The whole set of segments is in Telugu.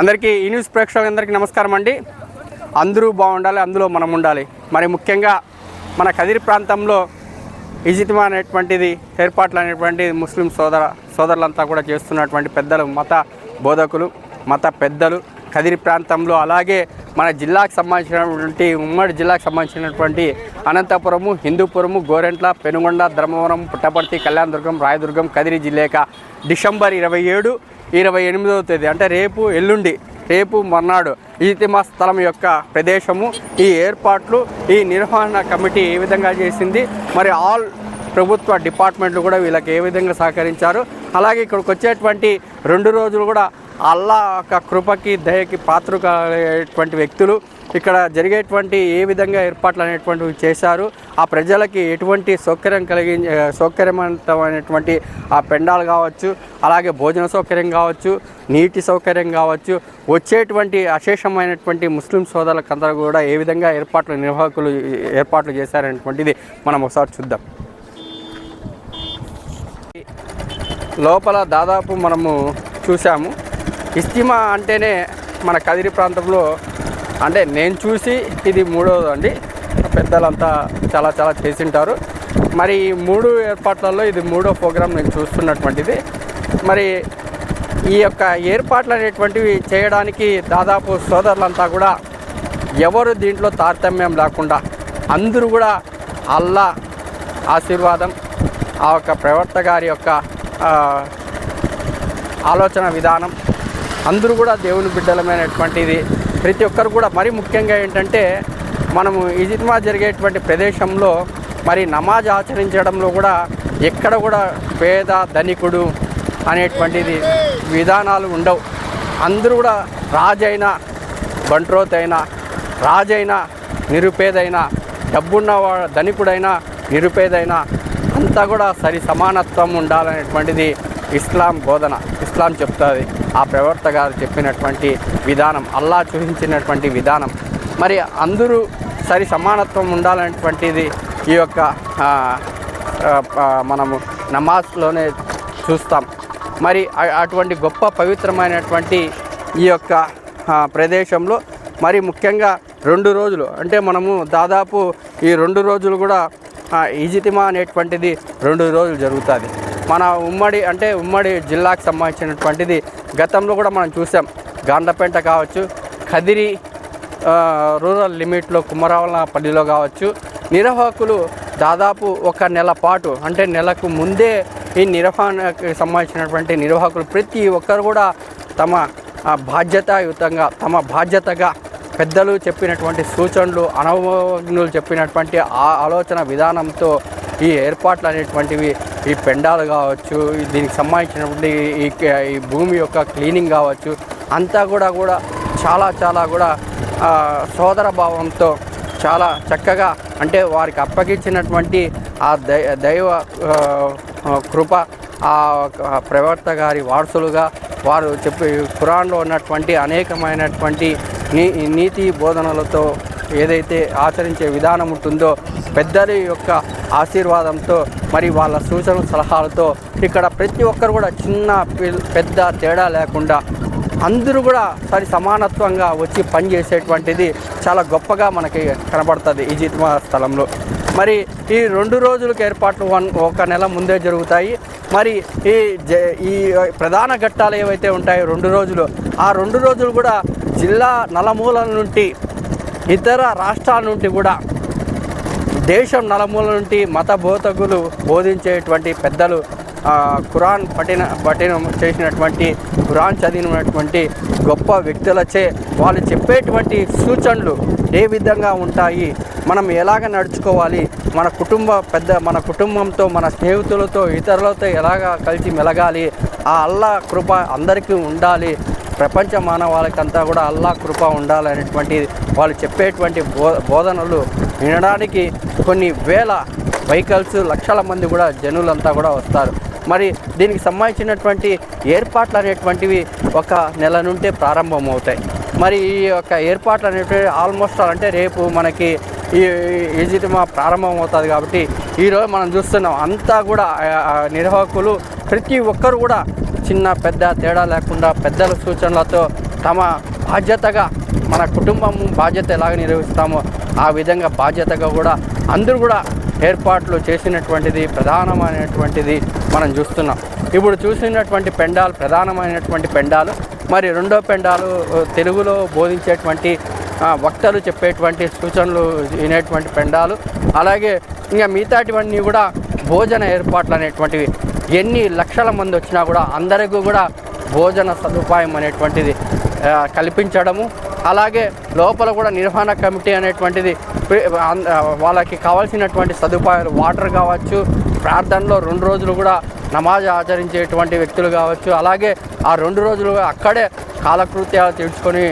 అందరికీ ఈ న్యూస్ ప్రేక్షకులందరికీ నమస్కారం అండి. అందరూ బాగుండాలి అందులో మనం ఉండాలి. మరి ముఖ్యంగా మన కదిరి ప్రాంతంలో ఇజితిమా అనేటువంటిది ఏర్పాట్లు అనేటువంటి ముస్లిం సోదర సోదరులంతా కూడా చేస్తున్నటువంటి పెద్దలు మత బోధకులు మత పెద్దలు కదిరి ప్రాంతంలో అలాగే మన జిల్లాకు సంబంధించినటువంటి ఉమ్మడి జిల్లాకు సంబంధించినటువంటి అనంతపురము హిందూపురము గోరెంట్ల పెనుగొండ ధర్మవరం పుట్టపర్తి కళ్యాణదుర్గం రాయదుర్గం కదిరి జిల్లేక డిసెంబర్ ఇరవై ఏడు ఇరవై ఎనిమిదవ తేదీ. అంటే రేపు ఎల్లుండి రేపు మర్నాడు ఈతిమా స్థలం యొక్క ప్రదేశము. ఈ ఏర్పాట్లు ఈ నిర్వహణ కమిటీ ఏ విధంగా చేసింది మరి ఆల్ ప్రభుత్వ డిపార్ట్మెంట్లు కూడా వీళ్ళకి ఏ విధంగా సహకరించారు. అలాగే ఇక్కడికి వచ్చేటువంటి రెండు రోజులు కూడా అల్లా యొక్క కృపకి దయకి పాత్ర పాత్రకటువంటి వ్యక్తులు ఇక్కడ జరిగేటువంటి ఏ విధంగా ఏర్పాట్లు అనేటువంటివి చేశారు. ఆ ప్రజలకి ఎటువంటి సౌకర్యం కలిగి సౌకర్యవంతమైనటువంటి ఆ పెండాలు కావచ్చు అలాగే భోజన సౌకర్యం కావచ్చు నీటి సౌకర్యం కావచ్చు వచ్చేటువంటి అశేషమైనటువంటి ముస్లిం సోదరులకందరూ కూడా ఏ విధంగా ఏర్పాట్లు నిర్వాహకులు ఏర్పాట్లు చేశారనేటువంటిది మనం ఒకసారి చూద్దాం. లోపల దాదాపు మనము చూసాము ఇస్తిమా అంటేనే మన కదిరి ప్రాంతంలో అంటే నేను చూసి ఇది మూడోది అండి. పెద్దలంతా చాలా చాలా చేసింటారు. మరి ఈ మూడు ఏర్పాట్లలో ఇది మూడో ప్రోగ్రాం నేను చూస్తున్నటువంటిది. మరి ఈ యొక్క ఏర్పాట్లు అనేటువంటివి చేయడానికి దాదాపు సోదరులంతా కూడా ఎవరు దీంట్లో తారతమ్యం లేకుండా అందరూ కూడా అల్లా ఆశీర్వాదం ఆ యొక్క ప్రవర్త గారి యొక్క ఆలోచన విధానం అందరూ కూడా దేవుని బిడ్డలమైనటువంటిది. ప్రతి ఒక్కరు కూడా మరి ముఖ్యంగా ఏంటంటే మనము ఈజిత్మా జరిగేటువంటి ప్రదేశంలో మరి నమాజ్ ఆచరించడంలో కూడా ఎక్కడ కూడా పేద ధనికుడు అనేటువంటిది విధానాలు ఉండవు. అందరూ కూడా రాజైనా బంట్రోతైనా రాజైనా నిరుపేదైనా డబ్బున్న వా- ధనికుడైనా నిరుపేదైనా అంతా కూడా సరి సమానత్వం ఉండాలనేటువంటిది ఇస్లాం బోధన ఇస్లాం చెప్తుంది. ఆ ప్రవర్త గారు చెప్పినటువంటి విధానం అల్లా చూపించినటువంటి విధానం. మరి అందరూ సరి సమానత్వం ఉండాలనేటువంటిది ఈ యొక్క మనము నమాజ్లోనే చూస్తాం. మరి అటువంటి గొప్ప పవిత్రమైనటువంటి ఈ యొక్క ప్రదేశంలో మరి ముఖ్యంగా రెండు రోజులు అంటే మనము దాదాపు ఈ రెండు రోజులు కూడా ఈజితిమా అనేటువంటిది రెండు రోజులు జరుగుతుంది. మన ఉమ్మడి అంటే ఉమ్మడి జిల్లాకు సంబంధించినటువంటిది గతంలో కూడా మనం చూసాం. గాండ్లపేంట కావచ్చు కదిరి రూరల్ లిమిట్లో కుమరావలపల్లిలో కావచ్చు నిర్వాహకులు దాదాపు ఒక నెల పాటు అంటే నెలకు ముందే ఈ నిర్వహణకు సంబంధించినటువంటి నిర్వాహకులు ప్రతి ఒక్కరు కూడా తమ బాధ్యతాయుతంగా తమ బాధ్యతగా పెద్దలు చెప్పినటువంటి సూచనలు అనుభవజ్ఞులు చెప్పినటువంటి ఆ ఆలోచన విధానంతో ఈ ఏర్పాట్లు అనేటువంటివి ఈ పెండాలు కావచ్చు దీనికి సంబంధించినటువంటి ఈ ఈ భూమి యొక్క క్లీనింగ్ కావచ్చు అంతా కూడా కూడా చాలా చాలా కూడా సోదర భావంతో చాలా చక్కగా అంటే వారికి అప్పగించినటువంటి ఆ దై దైవ కృప ఆ ప్రవర్త గారి వారసులుగా వారు చెప్పి ఖురాన్లో ఉన్నటువంటి అనేకమైనటువంటి నీ నీతి బోధనలతో ఏదైతే ఆచరించే విధానం ఉంటుందో పెద్దల యొక్క ఆశీర్వాదంతో మరి వాళ్ళ సూచన సలహాలతో ఇక్కడ ప్రతి ఒక్కరు కూడా చిన్న పెద్ద తేడా లేకుండా అందరూ కూడా సరి సమానత్వంగా వచ్చి పనిచేసేటువంటిది చాలా గొప్పగా మనకి కనబడుతుంది ఈ జీతమా స్థలంలో. మరి ఈ రెండు రోజులకు ఏర్పాట్లు వన్ ఒక నెల ముందే జరుగుతాయి. మరి ఈ జ ఈ ప్రధాన ఘట్టాలు ఏవైతే ఉంటాయో రెండు రోజులు ఆ రెండు రోజులు కూడా జిల్లా నలమూలల నుండి ఇతర రాష్ట్రాల నుండి కూడా దేశం నలుమూల నుండి మత బోధకులు బోధించేటువంటి పెద్దలు ఖురాన్ పఠిన పఠనం చేసినటువంటి ఖురాన్ చదివినటువంటి గొప్ప వ్యక్తులచే వాళ్ళు చెప్పేటువంటి సూచనలు ఏ విధంగా ఉంటాయి మనం ఎలాగ నడుచుకోవాలి మన కుటుంబ పెద్ద మన కుటుంబంతో మన స్నేహితులతో ఇతరులతో ఎలాగ కలిసి మెలగాలి ఆ అల్లా కృప అందరికీ ఉండాలి ప్రపంచ మానవాళికంతా కూడా అల్లా కృప ఉండాలనేటువంటి వాళ్ళు చెప్పేటువంటి బో బోధనలు వినడానికి కొన్ని వేల వెహికల్స్ లక్షల మంది కూడా జనులంతా కూడా వస్తారు. మరి దీనికి సంబంధించినటువంటి ఏర్పాట్లు అనేటువంటివి ఒక నెల నుండే ప్రారంభమవుతాయి. మరి ఈ యొక్క ఏర్పాట్లు అనేటివి ఆల్మోస్ట్ ఆల్ అంటే రేపు మనకి ఈ ఈజిటిమా ప్రారంభం అవుతుంది కాబట్టి ఈరోజు మనం చూస్తున్నాం అంతా కూడా నిర్వాహకులు ప్రతి ఒక్కరు కూడా చిన్న పెద్ద తేడా లేకుండా పెద్దల సూచనలతో తమ బాధ్యతగా మన కుటుంబం బాధ్యత ఎలాగ నిర్వహిస్తామో ఆ విధంగా బాధ్యతగా కూడా అందరూ కూడా ఏర్పాట్లు చేసినటువంటిది ప్రధానమైనటువంటిది మనం చూస్తున్నాం. ఇప్పుడు చూసినటువంటి పెండాలు ప్రధానమైనటువంటి పెండాలు మరి రెండో పెండాలు తెలుగులో బోధించేటువంటి వక్తలు చెప్పేటువంటి సూచనలు వినేటువంటి పెండాలు అలాగే ఇంకా మిగతాటివన్నీ కూడా భోజన ఏర్పాట్లు అనేటువంటివి ఎన్ని లక్షల మంది వచ్చినా కూడా అందరికీ కూడా భోజన సదుపాయం అనేటువంటిది కల్పించడము. అలాగే లోపల కూడా నిర్వహణ కమిటీ అనేటువంటిది వాళ్ళకి కావాల్సినటువంటి సదుపాయాలు వాటర్ కావచ్చు ప్రార్థనలో రెండు రోజులు కూడా నమాజ్ ఆచరించేటువంటి వ్యక్తులు కావచ్చు. అలాగే ఆ రెండు రోజులు అక్కడే కాలకృత్యాలు తీర్చుకొని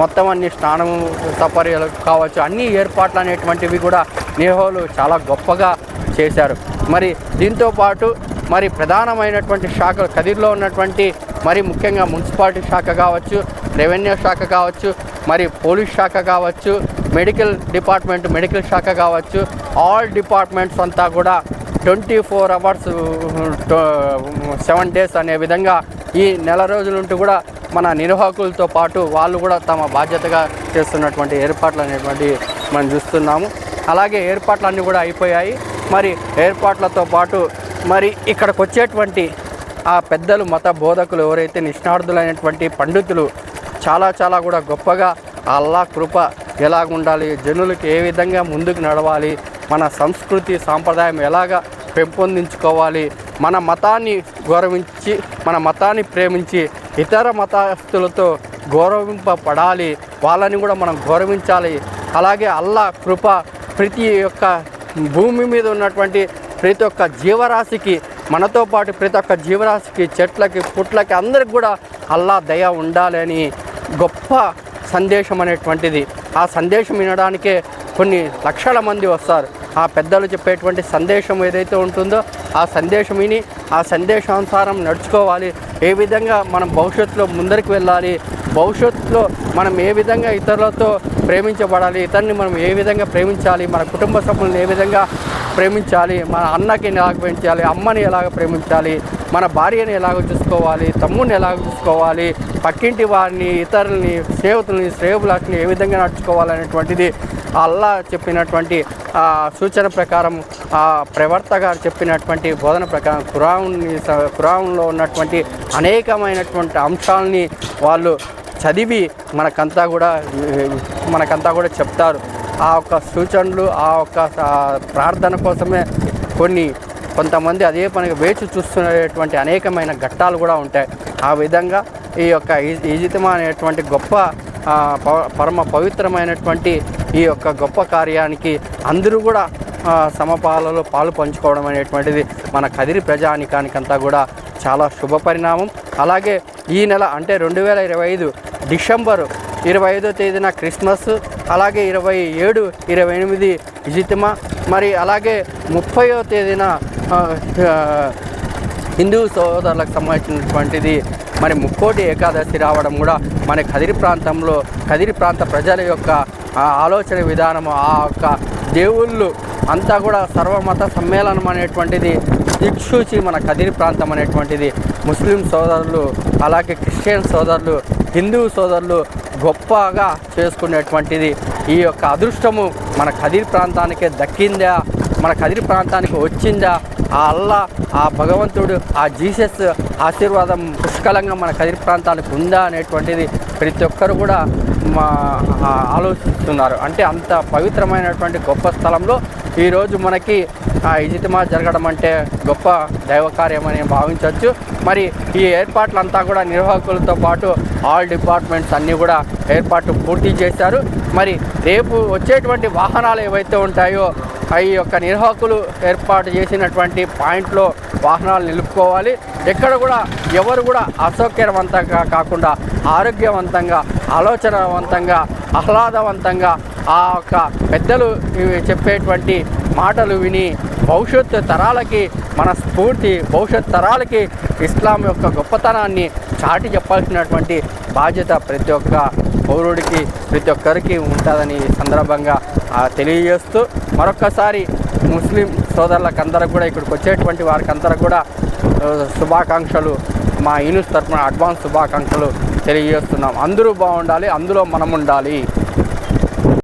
మొత్తం అన్ని స్నానము సపర్యలు కావచ్చు అన్ని ఏర్పాట్లు అనేటువంటివి కూడా నిర్వహులు చాలా గొప్పగా చేశారు. మరి దీంతో పాటు మరి ప్రధానమైనటువంటి శాఖలు కదిర్లో ఉన్నటువంటి మరి ముఖ్యంగా మున్సిపాలిటీ శాఖ కావచ్చు రెవెన్యూ శాఖ కావచ్చు మరి పోలీస్ శాఖ కావచ్చు మెడికల్ డిపార్ట్మెంట్ మెడికల్ శాఖ కావచ్చు ఆల్ డిపార్ట్మెంట్స్ అంతా కూడా twenty four hours seven days అనే విధంగా ఈ నెల రోజులుంటూ కూడా మన నిర్వాహకులతో పాటు వాళ్ళు కూడా తమ బాధ్యతగా చేస్తున్నటువంటి ఏర్పాట్లు అనేటువంటి మనం చూస్తున్నాము. అలాగే ఏర్పాట్లన్నీ కూడా అయిపోయాయి. మరి ఏర్పాట్లతో పాటు మరి ఇక్కడికి వచ్చేటువంటి ఆ పెద్దలు మత బోధకులు ఎవరైతే నిష్ణార్థులైనటువంటి పండితులు చాలా చాలా కూడా గొప్పగా అల్లా కృప ఎలాగుండాలి జనులకు ఏ విధంగా ముందుకు నడవాలి మన సంస్కృతి సాంప్రదాయం ఎలాగ పెంపొందించుకోవాలి మన మతాన్ని గౌరవించి మన మతాన్ని ప్రేమించి ఇతర మతస్థులతో గౌరవింపబడాలి వాళ్ళని కూడా మనం గౌరవించాలి. అలాగే అల్లా కృప ప్రతి ఒక్క భూమి మీద ఉన్నటువంటి ప్రతి ఒక్క జీవరాశికి మనతో పాటు ప్రతి ఒక్క జీవరాశికి చెట్లకి పుట్లకి అందరికి కూడా అల్లా దయ ఉండాలి అని గొప్ప సందేశం అనేటువంటిది. ఆ సందేశం వినడానికే కొన్ని లక్షల మంది వస్తారు. ఆ పెద్దలు చెప్పేటువంటి సందేశం ఏదైతే ఉంటుందో ఆ సందేశం విని ఆ సందేశానుసారం నడుచుకోవాలి. ఏ విధంగా మనం భవిష్యత్తులో ముందరికి వెళ్ళాలి భవిష్యత్తులో మనం ఏ విధంగా ఇతరులతో ప్రేమించబడాలి ఇతరుని మనం ఏ విధంగా ప్రేమించాలి మన కుటుంబ సభ్యులను ఏ విధంగా ప్రేమించాలి మన అన్నకి ఎలాగ ప్రేమించాలి అమ్మని ఎలాగ ప్రేమించాలి మన భార్యని ఎలాగ చూసుకోవాలి తమ్ముడిని ఎలాగ చూసుకోవాలి పక్కింటి వారిని ఇతరులని స్నేహితులని స్నేహితులని ఏ విధంగా నడుచుకోవాలనేటువంటిది ఆ అల్లా చెప్పినటువంటి సూచన ప్రకారం ఆ ప్రవర్త గారు చెప్పినటువంటి బోధన ప్రకారం ఖురాన్ని ఖురాన్లో ఉన్నటువంటి అనేకమైనటువంటి అంశాలని వాళ్ళు చదివి మనకంతా కూడా మనకంతా కూడా చెప్తారు. ఆ యొక్క సూచనలు ఆ యొక్క ప్రార్థన కోసమే కొన్ని కొంతమంది అదే పనిగా వేచి చూస్తున్నటువంటి అనేకమైన ఘట్టాలు కూడా ఉంటాయి. ఆ విధంగా ఈ యొక్క ఈ- ఈజితమా అనేటువంటి గొప్ప పరమ పవిత్రమైనటువంటి ఈ యొక్క గొప్ప కార్యానికి అందరూ కూడా సమపాలలో పాలు పంచుకోవడం అనేటువంటిది మన కదిరి ప్రజానికానికంతా కూడా చాలా శుభ పరిణామం. అలాగే ఈ నెల అంటే రెండు వేల ఇరవై ఐదు డిసెంబరు ఇరవై ఐదో తేదీన క్రిస్మస్ అలాగే ఇరవై ఏడు ఇరవై ఎనిమిది ఇజితిమా మరి అలాగే ముప్పయో తేదీన హిందూ సోదరులకు సంబంధించినటువంటిది మరి ముక్కోటి ఏకాదశి రావడం కూడా మన కదిరి ప్రాంతంలో కదిరి ప్రాంత ప్రజల యొక్క ఆలోచన విధానం ఆ యొక్క దేవుళ్ళు అంతా కూడా సర్వమత సమ్మేళనం అనేటువంటిది దిక్సూచి మన కదిరి ప్రాంతం అనేటువంటిది ముస్లిం సోదరులు అలాగే క్రిస్టియన్ సోదరులు హిందూ సోదరులు గొప్పగా చేసుకునేటువంటిది. ఈ యొక్క అదృష్టము మన కదిరి ప్రాంతానికే దక్కిందా? మన కదిరి ప్రాంతానికి వచ్చిందా? ఆ అల్లా ఆ భగవంతుడు ఆ జీసస్ ఆశీర్వాదం పుష్కలంగా మన కదిరి ప్రాంతానికి ఉందా అనేటువంటిది ప్రతి ఒక్కరు కూడా మా ఆలోచిస్తున్నారు. అంటే అంత పవిత్రమైనటువంటి గొప్ప స్థలంలో ఈరోజు మనకి ఆ ఇజితిమా జరగడం అంటే గొప్ప దైవ కార్యమని భావించవచ్చు. మరి ఈ ఏర్పాట్లంతా కూడా నిర్వాహకులతో పాటు ఆల్ డిపార్ట్మెంట్స్ అన్నీ కూడా ఏర్పాటు పూర్తి చేశారు. మరి రేపు వచ్చేటువంటి వాహనాలు ఏవైతే ఉంటాయో ఈ యొక్క నిర్వాహకులు ఏర్పాటు చేసినటువంటి పాయింట్లో వాహనాలు నిలుపుకోవాలి. ఎక్కడ కూడా ఎవరు కూడా అసౌకర్యవంతంగా కాకుండా ఆరోగ్యవంతంగా ఆలోచనవంతంగా ఆహ్లాదవంతంగా ఆ యొక్క పెద్దలు చెప్పేటువంటి మాటలు విని భవిష్యత్తు తరాలకి మన స్ఫూర్తి భవిష్యత్ తరాలకి ఇస్లాం యొక్క గొప్పతనాన్ని చాటి చెప్పాల్సినటువంటి బాధ్యత ప్రతి ఒక్క పౌరుడికి ప్రతి ఒక్కరికి ఉంటుందని ఈ సందర్భంగా తెలియజేస్తూ మరొక్కసారి ముస్లిం సోదరులకు అందరికి కూడా ఇక్కడికి వచ్చేటువంటి వారికి అందరూ కూడా శుభాకాంక్షలు మా యూనిస్ తరఫున అడ్వాన్స్ శుభాకాంక్షలు తెలియజేస్తున్నాం. అందరూ బాగుండాలి అందులో మనం ఉండాలి